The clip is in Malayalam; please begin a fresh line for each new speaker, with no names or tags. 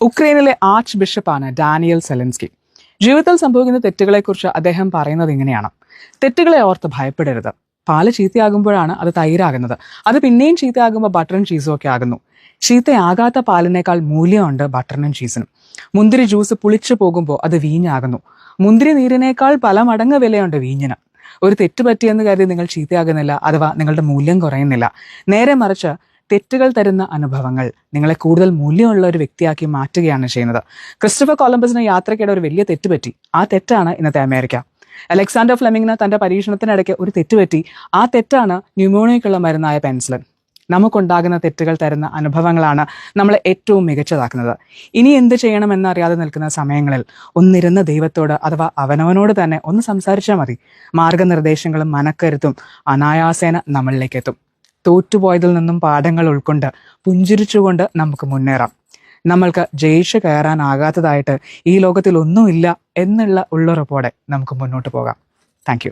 ഉക്രൈനിലെ ആർച്ച് ബിഷപ്പാണ് ഡാനിയൽ സെലൻസ്കി. ജീവിതത്തിൽ സംഭവിക്കുന്ന തെറ്റുകളെക്കുറിച്ച് അദ്ദേഹം പറയുന്നത് ഇങ്ങനെയാണ്. തെറ്റുകളെ ഓർത്ത് ഭയപ്പെടരുത്. പാൽ ചീത്തയാകുമ്പോഴാണ് അത് തൈരാകുന്നത്. അത് പിന്നെയും ചീത്തയാകുമ്പോൾ ബട്ടറും ചീസും ഒക്കെ ആകുന്നു. ചീത്തയാകാത്ത പാലിനേക്കാൾ മൂല്യമുണ്ട് ബട്ടറിനും ചീസിനും. മുന്തിരി ജ്യൂസ് പുളിച്ചു പോകുമ്പോൾ അത് വീഞ്ഞാകുന്നു. മുന്തിരി നീരിനേക്കാൾ പല മടങ്ങ് വിലയുണ്ട് വീഞ്ഞിന്. ഒരു തെറ്റ് പറ്റിയെന്ന് കരുതി നിങ്ങൾ ചീത്തയാകുന്നില്ല അഥവാ നിങ്ങളുടെ മൂല്യം കുറയുന്നില്ല. നേരെ മറിച്ച് തെറ്റുകൾ തരുന്ന അനുഭവങ്ങൾ നിങ്ങളെ കൂടുതൽ മൂല്യമുള്ള ഒരു വ്യക്തിയാക്കി മാറ്റുകയാണ് ചെയ്യുന്നത്. ക്രിസ്റ്റഫർ കൊളംബസിന് യാത്രയ്ക്കിടെ ഒരു വലിയ തെറ്റ് പറ്റി ആ തെറ്റാണ് ഇന്നത്തെ അമേരിക്ക. അലക്സാണ്ടർ ഫ്ലെമിങ്ങിന് തന്റെ പരീക്ഷണത്തിനിടയ്ക്ക് ഒരു തെറ്റ് പറ്റി ആ തെറ്റാണ് ന്യൂമോണിയക്കുള്ള മരുന്നായ പെൻസിലിൻ. നമുക്കുണ്ടാകുന്ന തെറ്റുകൾ തരുന്ന അനുഭവങ്ങളാണ് നമ്മളെ ഏറ്റവും മികച്ചതാക്കുന്നത്. ഇനി എന്ത് ചെയ്യണമെന്നറിയാതെ നിൽക്കുന്ന സമയങ്ങളിൽ ഒന്നിരുന്ന ദൈവത്തോട് അഥവാ അവനവനോട് തന്നെ ഒന്ന് സംസാരിച്ചാൽ മതി. മാർഗനിർദ്ദേശങ്ങളും മനക്കരുത്തും അനായാസേന നമ്മളിലേക്ക് എത്തും. തോറ്റുപോയതിൽ നിന്നും പാഠങ്ങൾ ഉൾക്കൊണ്ട് പുഞ്ചിരിച്ചുകൊണ്ട് നമുക്ക് മുന്നേറാം. നമ്മൾക്ക് ജയിച്ചു കയറാനാകാത്തതായിട്ട് ഈ ലോകത്തിൽ ഒന്നുമില്ല എന്നുള്ള ഉള്ളുറപ്പോടെ നമുക്ക് മുന്നോട്ട് പോകാം. താങ്ക്